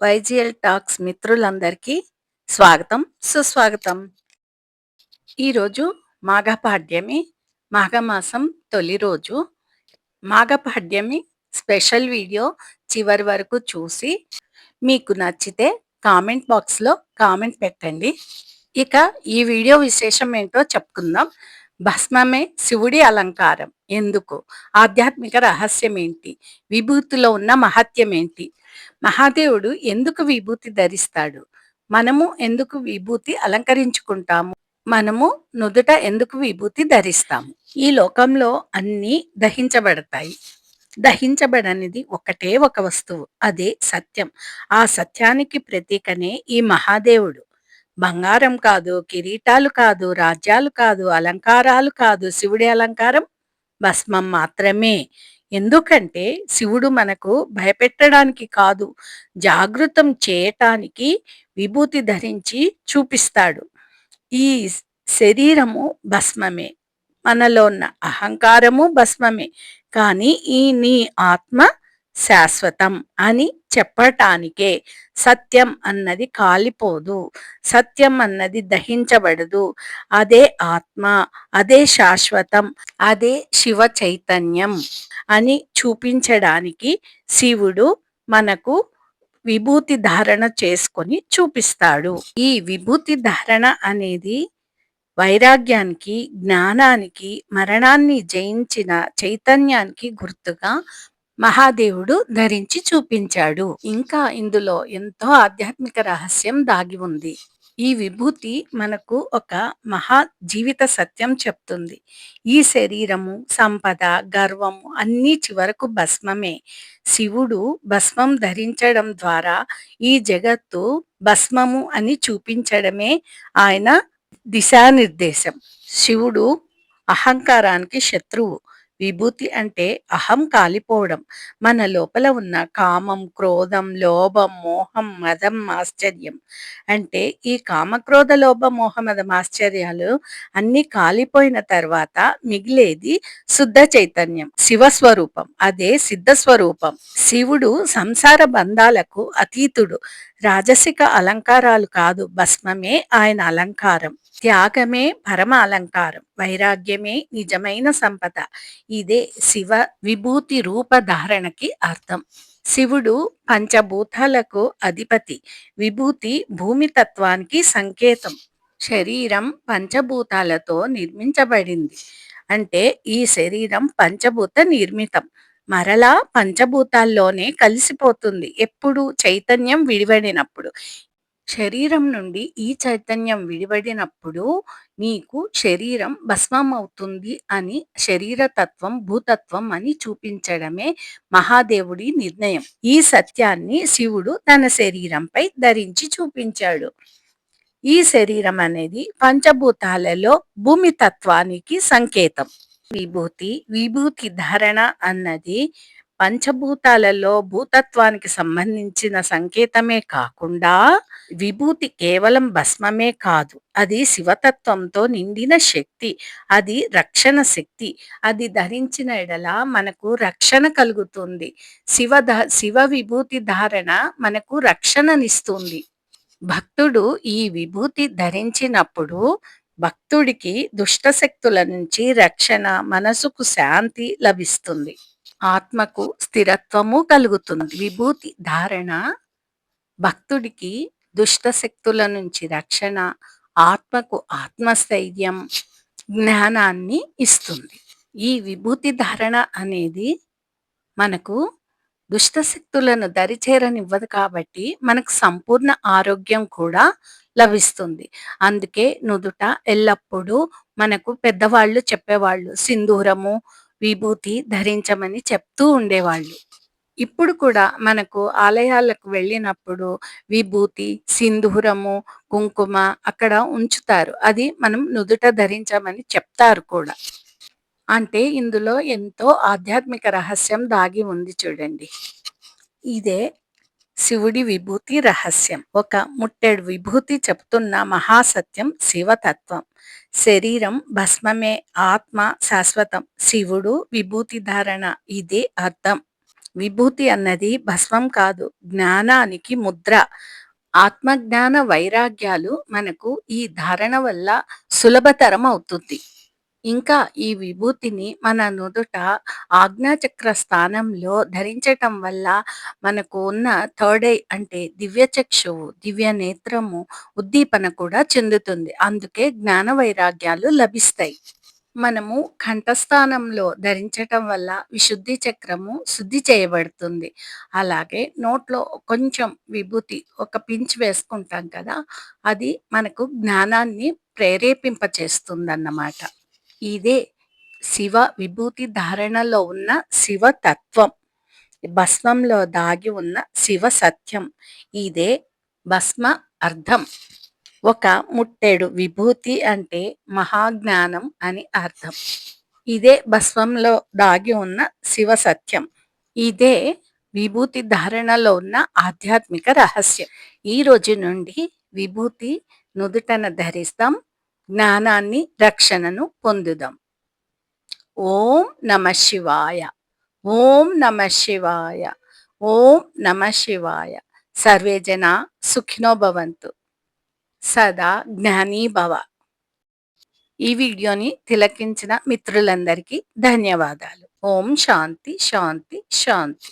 వైజిఎల్ talks మిత్రులందరికీ స్వాగతం సుస్వాగతం. ఈరోజు మాఘపాడ్యమి మాఘమాసం తొలి రోజు. మాఘపాడ్యమి స్పెషల్ వీడియో చివరి వరకు చూసి మీకు నచ్చితే కామెంట్ బాక్స్లో కామెంట్ పెట్టండి. ఇక ఈ వీడియో విశేషం ఏంటో చెప్పుకుందాం. భస్మమే శివుడి అలంకారం. ఎందుకు? ఆధ్యాత్మిక రహస్యం ఏంటి విభూతిలో ఉన్న మహత్యం ఏంటి మహాదేవుడు ఎందుకు విభూతి ధరిస్తాడు? మనము ఎందుకు విభూతి అలంకరించుకుంటాము? మనము నుదుట ఎందుకు విభూతి ధరిస్తాము? ఈ లోకంలో అన్నీ దహించబడతాయి. దహించబడనిది ఒకటే ఒక వస్తువు. అదే సత్యం. ఆ సత్యానికి ప్రతీకనే ఈ మహాదేవుడు. బంగారం కాదు కిరీటాలు కాదు రాజ్యాలు కాదు అలంకారాలు కాదు శివుడి అలంకారం భస్మం మాత్రమే. ఎందుకంటే శివుడు మనకు భయపెట్టడానికి కాదు జాగృతం చేయటానికి విభూతి ధరించి చూపిస్తాడు. ఈ శరీరము భస్మమే మనలో ఉన్న అహంకారము భస్మమే. కానీ ఈ నీ ఆత్మ శాశ్వతం అని చెప్పటానికే సత్యం అన్నది కాలిపోదు. సత్యం అన్నది దహించబడదు. అదే ఆత్మ అదే శాశ్వతం అదే శివ చైతన్యం అని చూపించడానికి శివుడు మనకు విభూతి ధారణ చేసుకొని చూపిస్తాడు. ఈ విభూతి ధారణ అనేది వైరాగ్యానికి జ్ఞానానికి మరణాన్ని జయించిన చైతన్యానికి గుర్తుగా మహాదేవుడు ధరించి చూపించాడు. ఇంకా ఇందులో ఎంతో ఆధ్యాత్మిక రహస్యం దాగి ఉంది. ఈ విభూతి మనకు ఒక మహా జీవిత సత్యం చెప్తుంది. ఈ శరీరము సంపద గర్వము అన్నీ చివరకు భస్మమే. శివుడు భస్మం ధరించడం ద్వారా ఈ జగత్తు భస్మము అని చూపించడమే ఆయన దిశానిర్దేశం. శివుడు అహంకారానికి శత్రువు. విభూతి అంటే అహం కాలిపోవడం. మన లోపల ఉన్న కామం క్రోధం లోభం మోహం మదం ఆశ్చర్యం. అంటే ఈ కామక్రోధ లోభ మోహ మదం ఆశ్చర్యాలు అన్ని కాలిపోయిన తర్వాత మిగిలేది శుద్ధ చైతన్యం శివస్వరూపం. అదే సిద్ధ స్వరూపం. శివుడు సంసార బంధాలకు అతీతుడు. రాజసిక అలంకారాలు కాదు భస్మమే ఆయన అలంకారం. త్యాగమే పరమ అలంకారం వైరాగ్యమే నిజమైన సంపద. ఇదే శివ విభూతి రూపధారణకి అర్థం. శివుడు పంచభూతాలకు అధిపతి విభూతి భూమి తత్వానికి సంకేతం. శరీరం పంచభూతాలతో నిర్మించబడింది. అంటే ఈ శరీరం పంచభూత నిర్మితం. మరలా పంచభూతాల్లోనే కలిసిపోతుంది. ఎప్పుడు? చైతన్యం విడివడినప్పుడు. శరీరం నుండి ఈ చైతన్యం విడివడినప్పుడు నీకు శరీరం భస్మం అవుతుంది అని శరీర తత్వం భూతత్వం అని చూపించడమే మహాదేవుడి నిర్ణయం. ఈ సత్యాన్ని శివుడు తన శరీరంపై ధరించి చూపించాడు. ఈ శరీరం అనేది పంచభూతాలలో భూమి తత్వానికి సంకేతం. విభూతి విభూతి ధారణ అన్నది పంచభూతాలలో భూతత్వానికి సంబంధించిన సంకేతమే కాకుండా విభూతి కేవలం భస్మమే కాదు. అది శివతత్వంతో నిండిన శక్తి అది రక్షణ శక్తి అది ధరించిన ఎడల మనకు రక్షణ కలుగుతుంది. శివ శివ విభూతి ధారణ మనకు రక్షణనిస్తుంది. భక్తుడు ఈ విభూతి ధరించినప్పుడు భక్తుడికి దుష్టశక్తుల నుంచి రక్షణ మనసుకు శాంతి లభిస్తుంది. ఆత్మకు స్థిరత్వము కలుగుతుంది. విభూతి ధారణ భక్తుడికి దుష్ట శక్తుల నుంచి రక్షణ ఆత్మకు ఆత్మస్థైర్యం జ్ఞానాన్ని ఇస్తుంది. ఈ విభూతి ధారణ అనేది మనకు దుష్టశక్తులను దరిచేరనివ్వదు కాబట్టి మనకు సంపూర్ణ ఆరోగ్యం కూడా లభిస్తుంది. అందుకే నుదుట ఎల్లప్పుడూ మనకు పెద్దవాళ్ళు చెప్పేవాళ్ళు సింధూరము విభూతి ధరించమని చెప్తూ ఉండేవాళ్ళు. ఇప్పుడు కూడా మనకు ఆలయాలకు వెళ్ళినప్పుడు విభూతి సింధూరము కుంకుమ అక్కడ ఉంచుతారు. అది మనం నుదుట ధరించమని చెప్తారు కూడా. అంటే ఇందులో ఎంతో ఆధ్యాత్మిక రహస్యం దాగి ఉంది చూడండి. ఇదే శివుడి విభూతి రహస్యం. ఒక ముట్టెడు విభూతి చెప్తున్న మహాసత్యం శివతత్వం. శరీరం భస్మమే ఆత్మ శాశ్వతం. శివుడు విభూతి ధారణ ఇది అర్థం. విభూతి అన్నది భస్మం కాదు జ్ఞానానికి ముద్ర. ఆత్మజ్ఞాన వైరాగ్యాలు మనకు ఈ ధారణ వల్ల సులభతరం అవుతుంది. ఇంకా ఈ విభూతిని మన నుదుట ఆజ్ఞాచక్ర స్థానంలో ధరించటం వల్ల మనకు ఉన్న థర్డ్ ఐ అంటే దివ్య చక్షువు దివ్య నేత్రము ఉద్దీపన కూడా చెందుతుంది. అందుకే జ్ఞాన వైరాగ్యాలు లభిస్తాయి. మనము కంఠస్థానంలో ధరించటం వల్ల విశుద్ధి చక్రము శుద్ధి చేయబడుతుంది. అలాగే నోట్లో కొంచెం విభూతి ఒక పించ్ వేసుకుంటాం కదా అది మనకు జ్ఞానాన్ని ప్రేరేపింపచేస్తుంది అన్నమాట ఇదే శివ విభూతి ధారణలో ఉన్న శివ తత్వం భస్మంలో దాగి ఉన్న శివ సత్యం. ఇదే భస్మ అర్థం. ఒక ముట్టెడు విభూతి అంటే మహాజ్ఞానం అని అర్థం. ఇదే భస్వంలో దాగి ఉన్న శివ సత్యం. ఇదే విభూతి ధారణలో ఉన్న ఆధ్యాత్మిక రహస్యం. ఈ రోజు నుండి విభూతి నుదుటన ధరిస్తాం. జ్ఞానాన్ని రక్షణను పొందుదాం. ఓం నమ శివాయ. ఓం నమ శివాయ. ఓం నమ శివాయ. సర్వే జన సుఖినో భవంతు. సదా జ్ఞానీ భవ. ఈ వీడియోని తిలకించిన మిత్రులందరికీ ధన్యవాదాలు. ఓం శాంతి శాంతి శాంతి.